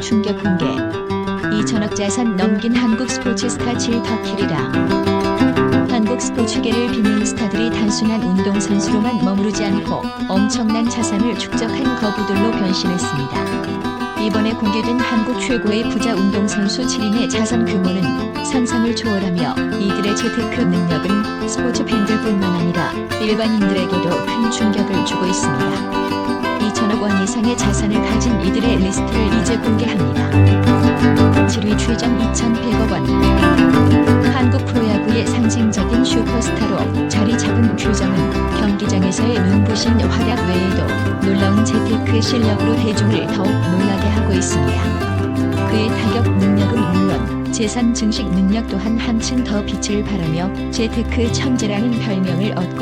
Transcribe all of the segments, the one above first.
충격 공개 2천억 자산 넘긴 한국 스포츠 스타 7더 킬이다. 한국 스포츠계를 빛낸 스타들이 단순한 운동선수로만 머무르지 않고 엄청난 자산을 축적한 거부들로 변신했습니다. 이번에 공개된 한국 최고의 부자 운동선수 7인의 자산 규모는 상상을 초월하며 이들의 재테크 능력은 스포츠 팬들뿐만 아니라 일반인들에게도 큰 충격을 주고 있습니다. 2천억 원 이상의 자산을 가진 이들의 리스트를 이제 공개합니다. 7위 최정 2,100억 원. 한국 프로야구의 상징적인 슈퍼스타로 자리 잡은 최정은 경기장에서의 눈부신 활약 외에도 놀라운 재테크 실력으로 대중을 더욱 놀라게 하고 있습니다. 그의 타격 능력은 물론 재산 증식 능력 또한 한층 더 빛을 발하며 재테크 천재라는 별명을 얻고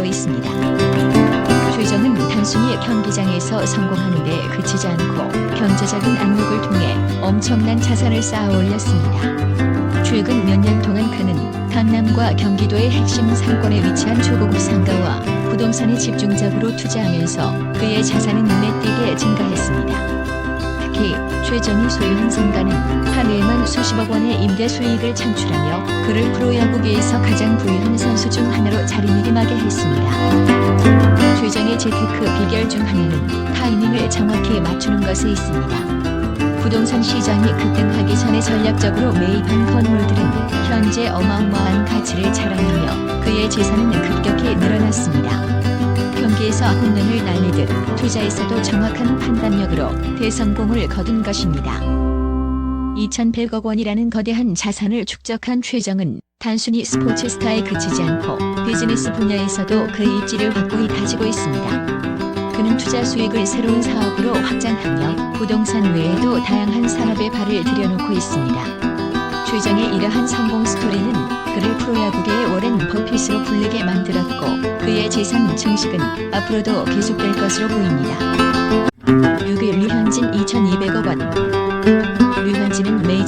단순히 경기장에서 성공하는 데 그치지 않고 경제적인 안목을 통해 엄청난 자산을 쌓아 올렸습니다. 최근 몇 년 동안 그는 강남과 경기도의 핵심 상권에 위치한 초고급 상가와 부동산에 집중적으로 투자하면서 그의 자산은 눈에 띄게 증가했습니다. 특히 최정이 소유한 상가는 한 해에만 수십억 원의 임대 수익을 창출하며 그를 프로야구계에서 가장 부유한 선수 중 하나로 자리매김하게 했습니다. 최정의 재테크 비결 중 하나는 타이밍을 정확히 맞추는 것에 있습니다. 부동산 시장이 급등하기 전에 전략적으로 매입한 건물들은 현재 어마어마한 가치를 자랑하며 그의 재산은 급격히 늘어났습니다. 경기에서 홈런을 날리듯 투자에서도 정확한 판단력으로 대성공을 거둔 것입니다. 2,100억 원이라는 거대한 자산을 축적한 최정은 단순히 스포츠 스타에 그치지 않고 비즈니스 분야에서도 그의 입지를 확고히 가지고 있습니다. 그는 투자 수익을 새로운 사업으로 확장하며 부동산 외에도 다양한 산업에 발을 들여놓고 있습니다. 최정의 이러한 성공 스토리는 그를 프로야구계의 워렌 버핏으로 불리게 만들었고 그의 재산 증식은 앞으로도 계속될 것으로 보입니다. 6위 류현진 2,200억 원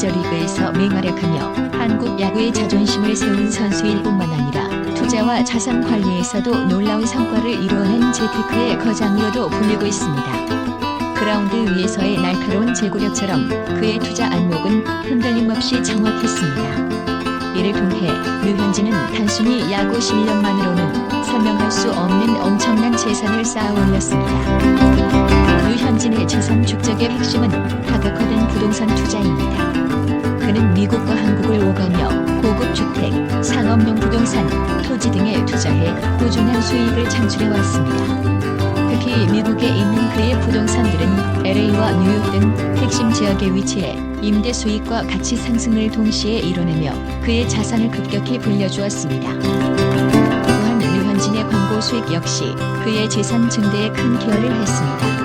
메이저리그에서 맹활약하며 한국 야구의 자존심을 세운 선수일 뿐만 아니라 투자와 자산 관리에서도 놀라운 성과를 이루어낸 재테크의 거장으로도 불리고 있습니다. 그라운드 위에서의 날카로운 제구력처럼 그의 투자 안목은 흔들림 없이 정확했습니다. 이를 통해 류현진은 단순히 야구 실력만으로는 설명할 수 없는 엄청난 재산을 쌓아 올렸습니다. 류현진의 재산 축적의 핵심은 다각화된 부동산 투자입니다. 그는 미국과 한국을 오가며 고급 주택, 상업용 부동산, 토지 등에 투자해 꾸준한 수익을 창출해 왔습니다. 특히 미국에 있는 그의 부동산들은 LA와 뉴욕 등 핵심 지역에 위치해 임대 수익과 가치 상승을 동시에 이뤄내며 그의 자산을 급격히 불려주었습니다. 또한 류현진의 광고 수익 역시 그의 재산 증대에 큰 기여를 했습니다.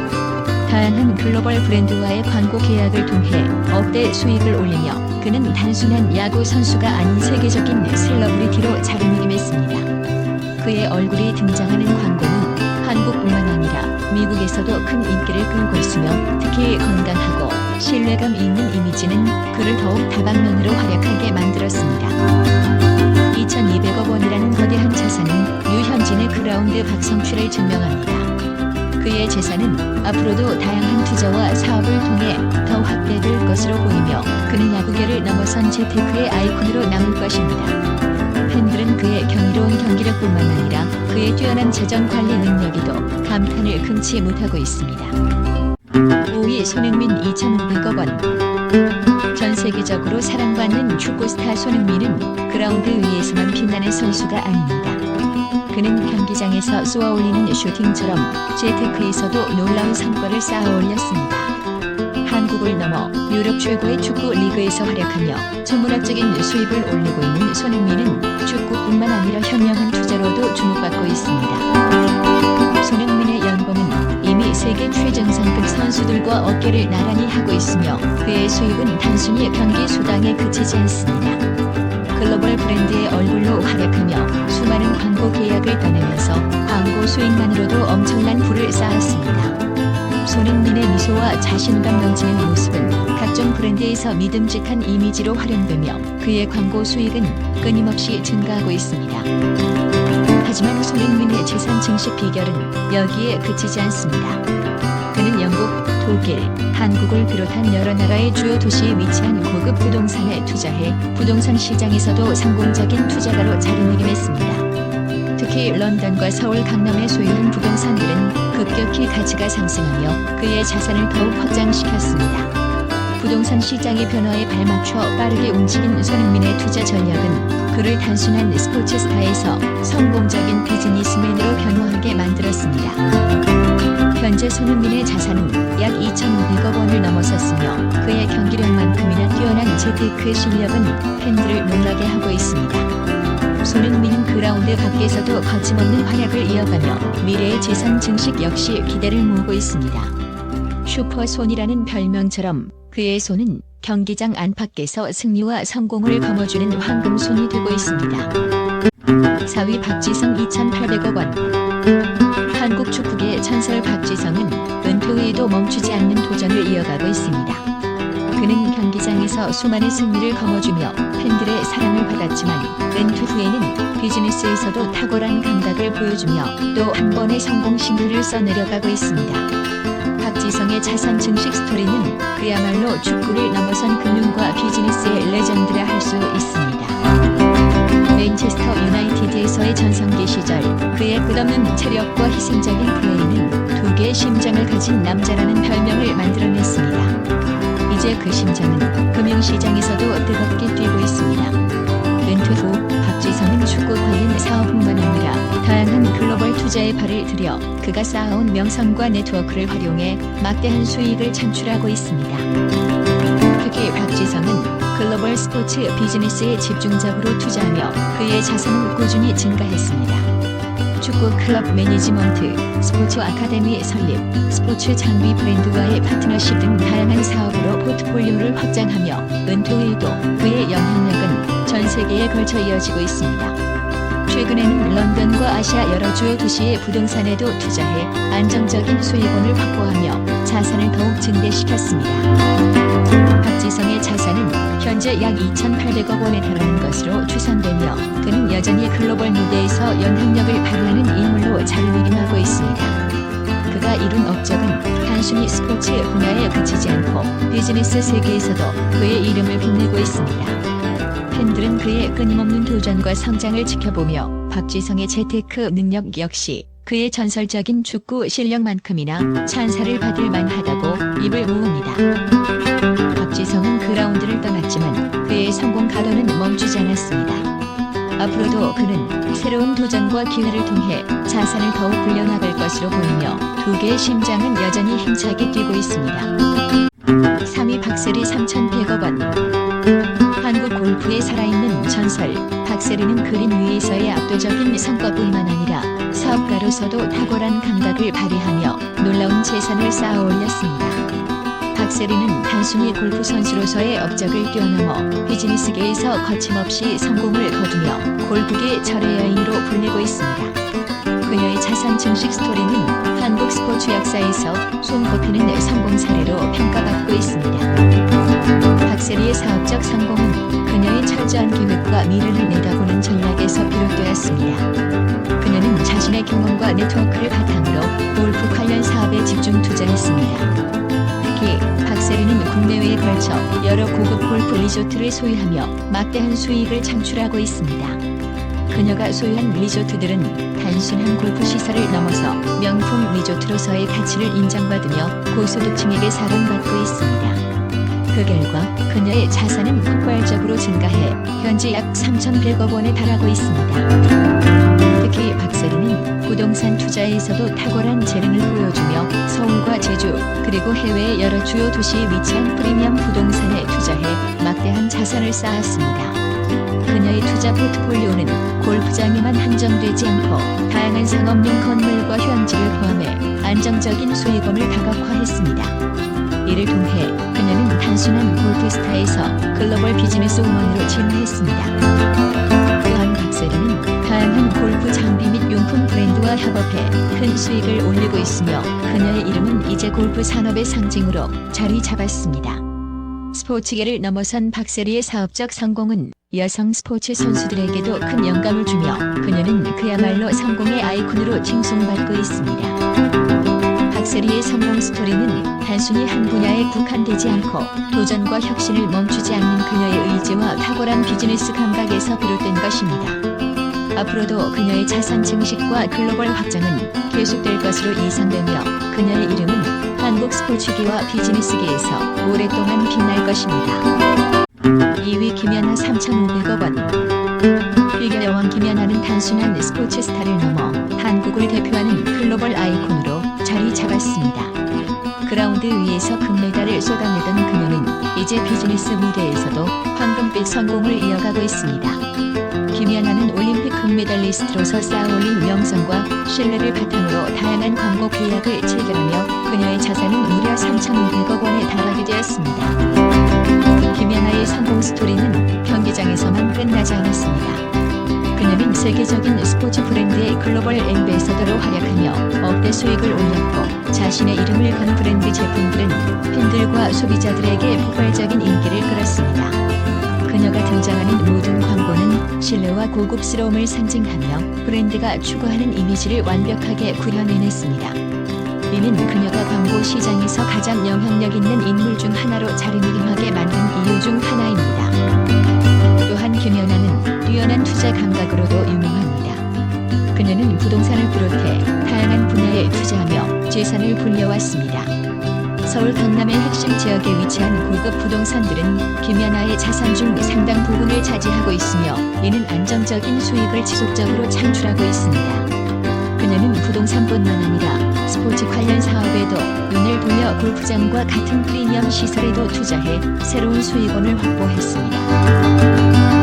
다양한 글로벌 브랜드와의 광고 계약을 통해 억대 수익을 올리며 그는 단순한 야구 선수가 아닌 세계적인 셀러브리티로 자리매김했습니다. 그의 얼굴이 등장하는 광고는 한국뿐만 아니라 미국에서도 큰 인기를 끌고 있으며 특히 건강하고 신뢰감 있는 이미지는 그를 더욱 다방면으로 활약하게 만들었습니다. 2,200억 원이라는 거대한 자산은 류현진의 그라운드 박성출을 증명합니다. 그의 재산은 앞으로도 다양한 투자와 사업을 통해 더 확대될 것으로 보이며 그는 야구계를 넘어선 재테크의 아이콘으로 남을 것입니다. 팬들은 그의 경이로운 경기력뿐만 아니라 그의 뛰어난 재정 관리 능력에도 감탄을 금치 못하고 있습니다. 5위 손흥민 2,500억 원. 전 세계적으로 사랑받는 축구 스타 손흥민은 그라운드 위에서만 빛나는 선수가 아닙니다. 그는 경기장에서 쏘아 올리는 슈팅처럼 재테크에서도 놀라운 성과를 쌓아 올렸습니다. 한국을 넘어 유럽 최고의 축구 리그에서 활약하며 천문학적인 수입을 올리고 있는 손흥민은 축구뿐만 아니라 현명한 투자로도 주목받고 있습니다. 손흥민의 연봉은 이미 세계 최정상급 선수들과 어깨를 나란히 하고 있으며 그의 수입은 단순히 경기 수당에 그치지 않습니다. 글로벌 브랜드의 얼굴로 활약하며 수많은 광고 계약을 따내면서 광고 수익만으로도 엄청난 부를 쌓았습니다. 손흥민의 미소와 자신감 넘치는 모습은 각종 브랜드에서 믿음직한 이미지로 활용되며 그의 광고 수익은 끊임없이 증가하고 있습니다. 하지만 손흥민의 재산 증식 비결은 여기에 그치지 않습니다. 그는 영국 독일, 한국을 비롯한 여러 나라의 주요 도시에 위치한 고급 부동산에 투자해 부동산 시장에서도 성공적인 투자가로 자리매김했습니다. 특히 런던과 서울 강남에 소유한 부동산들은 급격히 가치가 상승하며 그의 자산을 더욱 확장시켰습니다. 부동산 시장의 변화에 발맞춰 빠르게 움직인 손흥민의 투자 전략은 그를 단순한 스포츠 스타에서 성공적인 비즈니스맨으로 변화하게 만들었습니다. 현재 손흥민의 자산은 약 2,500억 원을 넘어섰으며 그의 경기력만큼이나 뛰어난 재테크 실력은 팬들을 놀라게 하고 있습니다. 손흥민은 그라운드 밖에서도 거침없는 활약을 이어가며 미래의 재산 증식 역시 기대를 모으고 있습니다. 슈퍼손이라는 별명처럼 그의 손은 경기장 안팎에서 승리와 성공을 거머쥐는 황금손이 되고 있습니다. 4위 박지성 2,800억 원 한국 축구계 전설 박지성은 은퇴 후에도 멈추지 않는 도전을 이어가고 있습니다. 그는 경기장에서 수많은 승리를 거머쥐며 팬들의 사랑을 받았지만 은퇴 후에는 비즈니스에서도 탁월한 감각을 보여주며 또 한 번의 성공 신화를 써내려가고 있습니다. 박지성의 자산 증식 스토리는 그야말로 축구를 넘어선 금융과 비즈니스의 레전드라 할 수 있습니다. 맨체스터 유나이티드에서의 전성기 시절 그의 끝없는 체력과 희생적인 플레이는 두 개의 심장을 가진 남자라는 별명을 만들어냈습니다. 이제 그 심장은 금융시장에서도 뜨겁게 뛰고 있습니다. 은퇴 후 박지성은 축구 관련 사업뿐만 아니라 다양한 글로벌 투자에 발을 들여 그가 쌓아온 명성과 네트워크를 활용해 막대한 수익을 창출하고 있습니다. 특히 박지성은 글로벌 스포츠 비즈니스에 집중적으로 투자하며 그의 자산은 꾸준히 증가했습니다. 축구 클럽 매니지먼트, 스포츠 아카데미 설립, 스포츠 장비 브랜드와의 파트너십 등 다양한 사업으로 포트폴리오를 확장하며 은퇴 후에도 그의 영향력은 전 세계에 걸쳐 이어지고 있습니다. 최근에는 런던과 아시아 여러 주요 도시의 부동산에도 투자해 안정적인 수익원을 확보하며 자산을 더욱 증대시켰습니다. 박지성의 자산은 현재 약 2,800억 원에 달하는 것으로 추산되며 그는 여전히 글로벌 무대에서 영향력을 발휘하는 인물로 자리매김하고 있습니다. 그가 이룬 업적은 단순히 스포츠 분야에 그치지 않고 비즈니스 세계에서도 그의 이름을 빛내고 있습니다. 팬들은 그의 끊임없는 도전과 성장을 지켜보며 박지성의 재테크 능력 역시 그의 전설적인 축구 실력만큼이나 찬사를 받을 만하다고 입을 모읍니다. 박지성은 그라운드를 떠났지만 그의 성공 가도는 멈추지 않았습니다. 앞으로도 그는 새로운 도전과 기회를 통해 자산을 더욱 불려나갈 것으로 보이며 두 개의 심장은 여전히 힘차게 뛰고 있습니다. 박세리는 그린 위에서의 압도적인 성과뿐만 아니라 사업가로서도 탁월한 감각을 발휘하며 놀라운 재산을 쌓아 올렸습니다. 박세리는 단순히 골프 선수로서의 업적을 뛰어넘어 비즈니스계에서 거침없이 성공을 거두며 골프계 절의 여인으로 불리고 있습니다. 그녀의 자산 증식 스토리는 한국 스포츠 역사에서 손꼽히는 성공 사례로 평가받고 있습니다. 박세리의 사업적 성공 은 그녀의 철저한 계획과 미래를 내다보는 전략에서 비롯되었습니다. 그녀는 자신의 경험과 네트워크를 바탕으로 골프 관련 사업에 집중 투자했습니다. 특히 박세리는 국내외에 걸쳐 여러 고급 골프 리조트를 소유하며 막대한 수익을 창출하고 있습니다. 그녀가 소유한 리조트들은 단순한 골프 시설을 넘어서 명품 리조트로서의 가치를 인정받으며 고소득층에게 사랑받고 있습니다. 그 결과 그녀의 자산은 폭발적으로 증가해 현재 약 3,100억 원에 달하고 있습니다. 특히 박세리는 부동산 투자에서도 탁월한 재능을 보여주며 서울과 제주 그리고 해외의 여러 주요 도시에 위치한 프리미엄 부동산에 투자해 막대한 자산을 쌓았습니다. 그녀의 투자 포트폴리오는 골프장에만 한정되지 않고 다양한 상업용 건물과 휴양지를 포함해 안정적인 수익원을 다각화했습니다. 이를 통해 그녀는 단순한 골프 스타에서 글로벌 비즈니스 우먼으로 진화했습니다. 또한 박세리는 다양한 골프 장비 및 용품 브랜드와 협업해 큰 수익을 올리고 있으며 그녀의 이름은 이제 골프 산업의 상징으로 자리 잡았습니다. 스포츠계를 넘어선 박세리의 사업적 성공은 여성 스포츠 선수들에게도 큰 영감을 주며 그녀는 그야말로 성공의 아이콘으로 칭송받고 있습니다. 박세리의 성공 스토리는 단순히 한 분야에 국한되지 않고 도전과 혁신을 멈추지 않는 그녀의 의지와 탁월한 비즈니스 감각에서 비롯된 것입니다. 앞으로도 그녀의 자산 증식과 글로벌 확장은 계속될 것으로 예상되며 그녀의 이름은 한국 스포츠계와 비즈니스계에서 오랫동안 빛날 것입니다. 2위 김연아 3,500억 원 피겨 여왕 김연아는 단순한 스포츠 스타를 넘어 한국을 대표하는 글로벌 아이콘으로 자리 잡았습니다. 그라운드 위에서 금메달을 쏟아내던 그녀는 이제 비즈니스 무대에서도 황금빛 성공을 이어가고 있습니다. 김연아는 올림픽 금메달리스트로서 쌓아올린 명성과 신뢰를 바탕으로 다양한 광고 계약을 체결하며 그녀의 자산은 무려 3,500억 원에 달하게 되었습니다. 김연아의 성공 스토리는 경기장에서만 끝나지 않았습니다. 그녀는 세계적인 스포츠 브랜드의 글로벌 엠베서더로 활약하며 억대 수익을 올렸고 자신의 이름을 건 브랜드 제품들은 팬들과 소비자들에게 폭발적인 인기를 끌었습니다. 그녀가 등장하는 모든 광고는 신뢰와 고급스러움을 상징하며 브랜드가 추구하는 이미지를 완벽하게 구현해냈습니다. 이는 그녀가 광고 시장에서 가장 영향력 있는 인물 중 하나로 자리매김하게 만든 이유 중 하나입니다. 재산을 불려왔습니다. 서울 강남의 핵심 지역에 위치한 고급 부동산들은 김연아의 자산 중 상당 부분을 차지하고 있으며 이는 안정적인 수익을 지속적으로 창출하고 있습니다. 그녀는 부동산뿐만 아니라 스포츠 관련 사업에도 눈을 돌려 골프장과 같은 프리미엄 시설에도 투자해 새로운 수익원을 확보했습니다.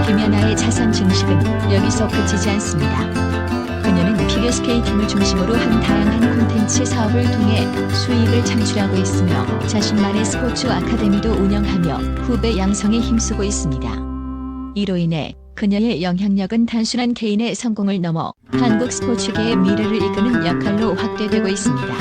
김연아의 자산 증식은 여기서 그치지 않습니다. 그녀는 피겨스케이팅을 중심으로 한 다양한 콘텐츠 사업을 통해 수익을 창출하고 있으며 자신만의 스포츠 아카데미도 운영하며 후배 양성에 힘쓰고 있습니다. 이로 인해 그녀의 영향력은 단순한 개인의 성공을 넘어 한국 스포츠계의 미래를 이끄는 역할로 확대되고 있습니다.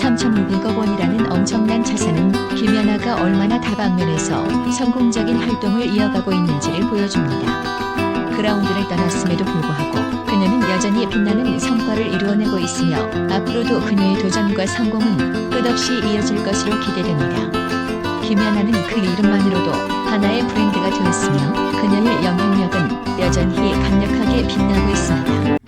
3,500억 원이라는 엄청난 자산은 김연아가 얼마나 다방면에서 성공적인 활동을 이어가고 있는지를 보여줍니다. 그라운드를 떠났음에도 불구하고 그녀는 여전히 빛나는 성과를 이루어내고 있으며 앞으로도 그녀의 도전과 성공은 끝없이 이어질 것으로 기대됩니다. 김연아는 그 이름만으로도 하나의 브랜드가 되었으며 그녀의 영향력은 여전히 강력하게 빛나고 있습니다.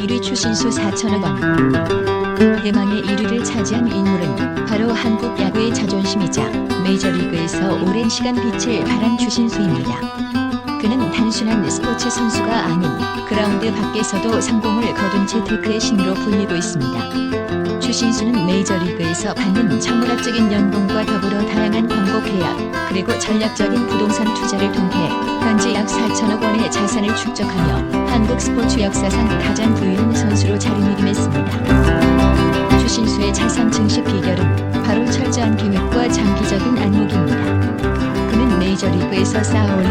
1위 추신수 4천억 원 대망의 1위를 차지한 인물은 바로 한국 야구의 자존심이자 메이저리그에서 오랜 시간 빛을 발한 추신수입니다. 그는 단순한 스포츠 선수가 아닌 그라운드 밖에서도 성공을 거둔 재테크의 신으로 불리고 있습니다. 추신수는 메이저리그에서 받는 천문학적인 연봉과 더불어 다양한 광고 계약 그리고 전략적인 부동산 투자를 통해 현재 약 4천억 원의 자산을 축적하며 한국 스포츠 역사상 가장 부유한 선수로 자리매김했습니다. 추신수의 자산 증식 비결은 바로 철저한 계획과 장기적인 안목입니다. 그는 메이저리그에서 쌓아올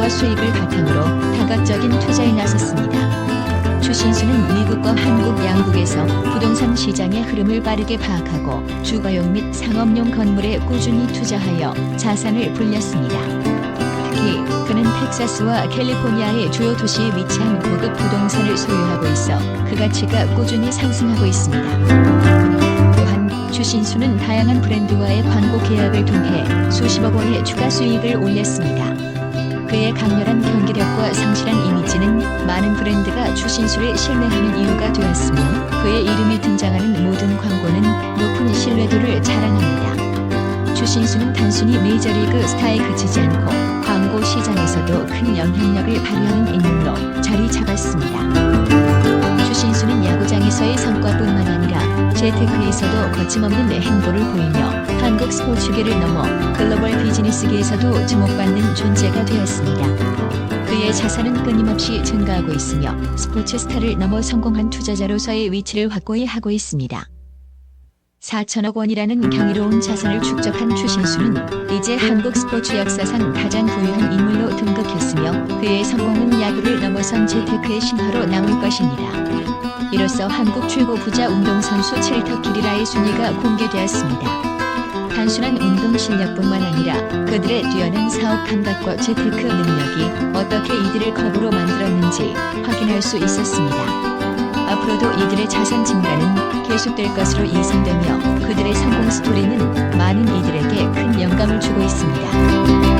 린 명성과 수익을 바탕으로 다각적인 투자에 나섰습니다. 추신수는 미국과 한국 양국에서 부동산 시장의 흐름을 빠르게 파악하고 주거용 및 상업용 건물에 꾸준히 투자하여 자산을 불렸습니다. 특히 그는 텍사스와 캘리포니아의 주요 도시에 위치한 고급 부동산을 소유하고 있어 그 가치가 꾸준히 상승하고 있습니다. 추신수는 다양한 브랜드와의 광고 계약을 통해 수십억 원의 추가 수익을 올렸습니다. 그의 강렬한 경기력과 상실한 이미지는 많은 브랜드가 추신수를 신뢰하는 이유가 되었으며 그의 이름이 등장하는 모든 광고는 높은 신뢰도를 자랑합니다. 추신수는 단순히 메이저리그 스타에 그치지 않고 광고 시장에서도 큰 영향력을 발휘하는 인물로 자리 잡았습니다. 재테크에서도 거침없는 행보를 보이며 한국 스포츠계를 넘어 글로벌 비즈니스계에서도 주목받는 존재가 되었습니다. 그의 자산은 끊임없이 증가하고 있으며 스포츠 스타를 넘어 성공한 투자자로서의 위치를 확고히 하고 있습니다. 4천억 원이라는 경이로운 자산을 축적한 추신수는 이제 한국 스포츠 역사상 가장 부유한 인물로 등극했으며 그의 성공은 야구를 넘어선 재테크의 신화로 남을 것입니다. 이로써 한국 최고 부자 운동선수 칠터 기리라의 순위가 공개되었습니다. 단순한 운동 실력뿐만 아니라 그들의 뛰어난 사업 감각과 재테크 능력이 어떻게 이들을 컵으로 만들었는지 확인할 수 있었습니다. 앞으로 앞으로도 이들의 자산 증가는 계속될 것으로 예상되며 그들의 성공 스토리는 많은 이들에게 큰 영감을 주고 있습니다.